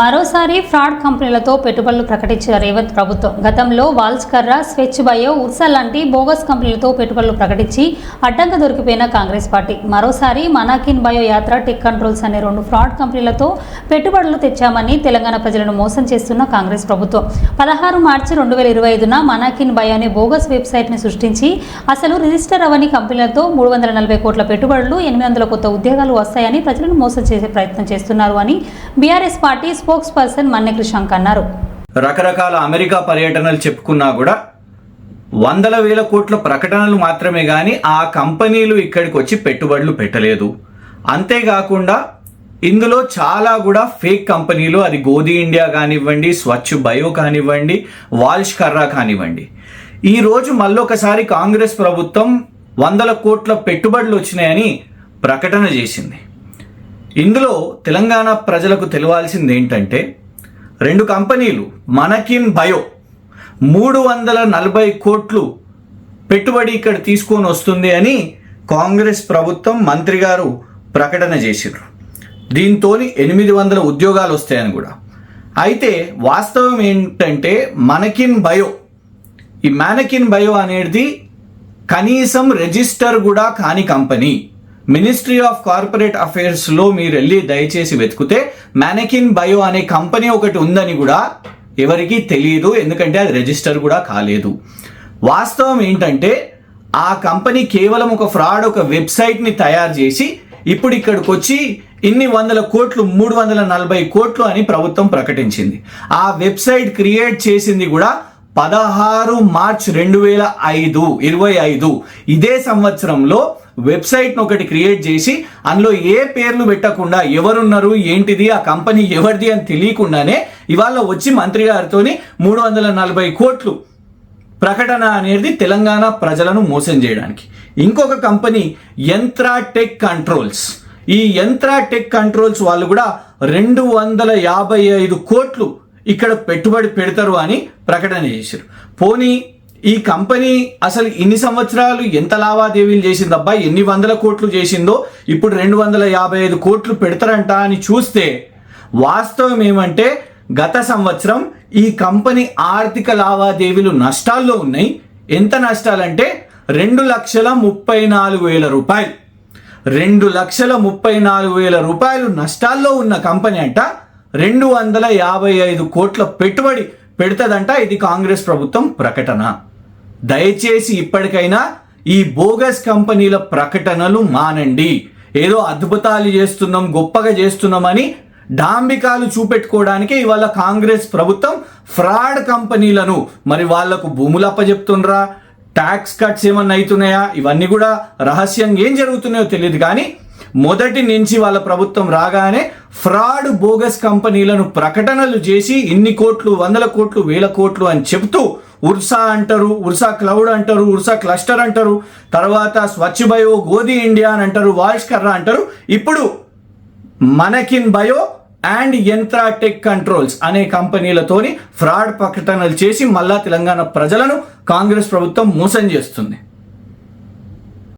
మరోసారి ఫ్రాడ్ కంపెనీలతో పెట్టుబడులు ప్రకటించిన రేవంత్ ప్రభుత్వం. గతంలో వాల్స్కర్రా స్వెచ్ బయో ఉర్సా లాంటి బోగస్ కంపెనీలతో పెట్టుబడులు ప్రకటించి అడ్డంగా దొరికిపోయిన కాంగ్రెస్ పార్టీ. మరోసారి మనాకిన్ బయో యాత్ర టెక్ కంట్రోల్స్ అనే రెండు ఫ్రాడ్ కంపెనీలతో పెట్టుబడులు తెచ్చామని తెలంగాణ ప్రజలను మోసం చేస్తున్న కాంగ్రెస్ ప్రభుత్వం. పదహారు మార్చి రెండు వేల ఇరవై ఐదున మనాకిన్ బయో అనే బోగస్ వెబ్సైట్ని సృష్టించి అసలు రిజిస్టర్ అవని కంపెనీలతో మూడు వందల నలభై కోట్ల పెట్టుబడులు ఎనిమిది వందల కొత్త ఉద్యోగాలు వస్తాయని ప్రజలను మోసం చేసే ప్రయత్నం చేస్తున్నారు అని BRS party spokesperson Manne అన్నారు. రకరకాల అమెరికా పర్యటనలు చెప్పుకున్నా కూడా వందల వేల కోట్ల ప్రకటనలు మాత్రమే కానీ ఆ కంపెనీలు ఇక్కడికి వచ్చి పెట్టుబడులు పెట్టలేదు. అంతేకాకుండా ఇందులో చాలా కూడా ఫేక్ కంపెనీలు అది గోధి ఇండియా కానివ్వండి స్వచ్ఛ బయో కానివ్వండి వాల్ష్ కర్రా కానివ్వండి. ఈరోజు మళ్ళొకసారి కాంగ్రెస్ ప్రభుత్వం వందల కోట్ల పెట్టుబడులు వచ్చినాయని ప్రకటన చేసింది. ఇందులో తెలంగాణ ప్రజలకు తెలియాల్సింది ఏంటంటే రెండు కంపెనీలు మనకిన్ బయో మూడు వందల నలభై కోట్లు పెట్టుబడి ఇక్కడ తీసుకొని వస్తుంది అని కాంగ్రెస్ ప్రభుత్వం మంత్రి గారు ప్రకటన చేశారు దీంతో ఎనిమిది వందల ఉద్యోగాలు వస్తాయని కూడా. అయితే వాస్తవం ఏంటంటే మనకిన్ బయో ఈ మానకిన్ బయో అనేది కనీసం రిజిస్టర్ కూడా కాని కంపెనీ. మినిస్ట్రీ ఆఫ్ కార్పొరేట్ అఫైర్స్లో మీరు వెళ్ళి దయచేసి వెతికితే మ్యానకిన్ బయో అనే కంపెనీ ఒకటి ఉందని కూడా ఎవరికీ తెలియదు ఎందుకంటే అది రిజిస్టర్ కూడా కాలేదు. వాస్తవం ఏంటంటే ఆ కంపెనీ కేవలం ఒక ఫ్రాడ్ ఒక వెబ్సైట్ని తయారు చేసి ఇప్పుడు ఇక్కడికి వచ్చి ఇన్ని వందల కోట్లు మూడు వందల నలభై కోట్లు అని ప్రభుత్వం ప్రకటించింది. ఆ వెబ్సైట్ క్రియేట్ చేసింది కూడా పదహారు మార్చ్ రెండు వేల ఐదు ఇరవై ఐదు. ఇదే సంవత్సరంలో వెబ్సైట్ను ఒకటి క్రియేట్ చేసి అందులో ఏ పేర్లు పెట్టకుండా ఎవరున్నారు ఏంటిది ఆ కంపెనీ ఎవరిది అని తెలియకుండానే ఇవాళ వచ్చి మంత్రి గారితోని మూడు వందల నలభై కోట్లు ప్రకటన అనేది తెలంగాణ ప్రజలను మోసం చేయడానికి. ఇంకొక కంపెనీ యంత్రా టెక్ కంట్రోల్స్. ఈ యంత్ర టెక్ కంట్రోల్స్ వాళ్ళు కూడా రెండు వందల యాభై ఐదు కోట్లు ఇక్కడ పెట్టుబడి పెడతారు అని ప్రకటన చేశారు. పోనీ ఈ కంపెనీ అసలు ఇన్ని సంవత్సరాలు ఎంత లావాదేవీలు చేసిందబ్బా ఎన్ని వందల కోట్లు చేసిందో ఇప్పుడు రెండు వందల యాభై ఐదు కోట్లు పెడతారంట అని చూస్తే వాస్తవం ఏమంటే గత సంవత్సరం ఈ కంపెనీ ఆర్థిక లావాదేవీలు నష్టాల్లో ఉన్నాయి. ఎంత నష్టాలంటే రెండు లక్షల ముప్పై నాలుగు వేల రూపాయలు. రెండు లక్షల ముప్పై నాలుగు వేల రూపాయలు నష్టాల్లో ఉన్న కంపెనీ అంట రెండు వందల యాభై ఐదు కోట్ల పెట్టుబడి పెడుతుందంట ఇది కాంగ్రెస్ ప్రభుత్వం ప్రకటన. దయచేసి ఇప్పటికైనా ఈ బోగస్ కంపెనీల ప్రకటనలు మానండి. ఏదో అద్భుతాలు చేస్తున్నాం గొప్పగా చేస్తున్నామని డాంబికాలు చూపెట్టుకోవడానికి ఇవాళ కాంగ్రెస్ ప్రభుత్వం ఫ్రాడ్ కంపెనీలను మరి వాళ్ళకు భూములు అప్పజెప్తుండ్రా? ట్యాక్స్ కట్స్ ఏమన్నా అవుతున్నాయా ఇవన్నీ కూడా రహస్యంగా ఏం జరుగుతున్నాయో తెలియదు కానీ మొదటి నుంచి వాళ్ళ ప్రభుత్వం రాగానే ఫ్రాడ్ బోగస్ కంపెనీలను ప్రకటనలు చేసి ఇన్ని కోట్లు వందల కోట్లు వేల కోట్లు అని చెప్తూ ఉర్సా అంటారు ఉర్సా క్లౌడ్ అంటారు ఉర్సా క్లస్టర్ అంటారు తర్వాత స్వచ్ఛ బయో గోధి ఇండియా అని అంటారు వాయిస్కర్రా అంటారు. ఇప్పుడు మనకిన్ బయో అండ్ యంత్రాటెక్ కంట్రోల్స్ అనే కంపెనీలతోని ఫ్రాడ్ ప్రకటనలు చేసి మళ్ళా తెలంగాణ ప్రజలను కాంగ్రెస్ ప్రభుత్వం మోసం చేస్తుంది.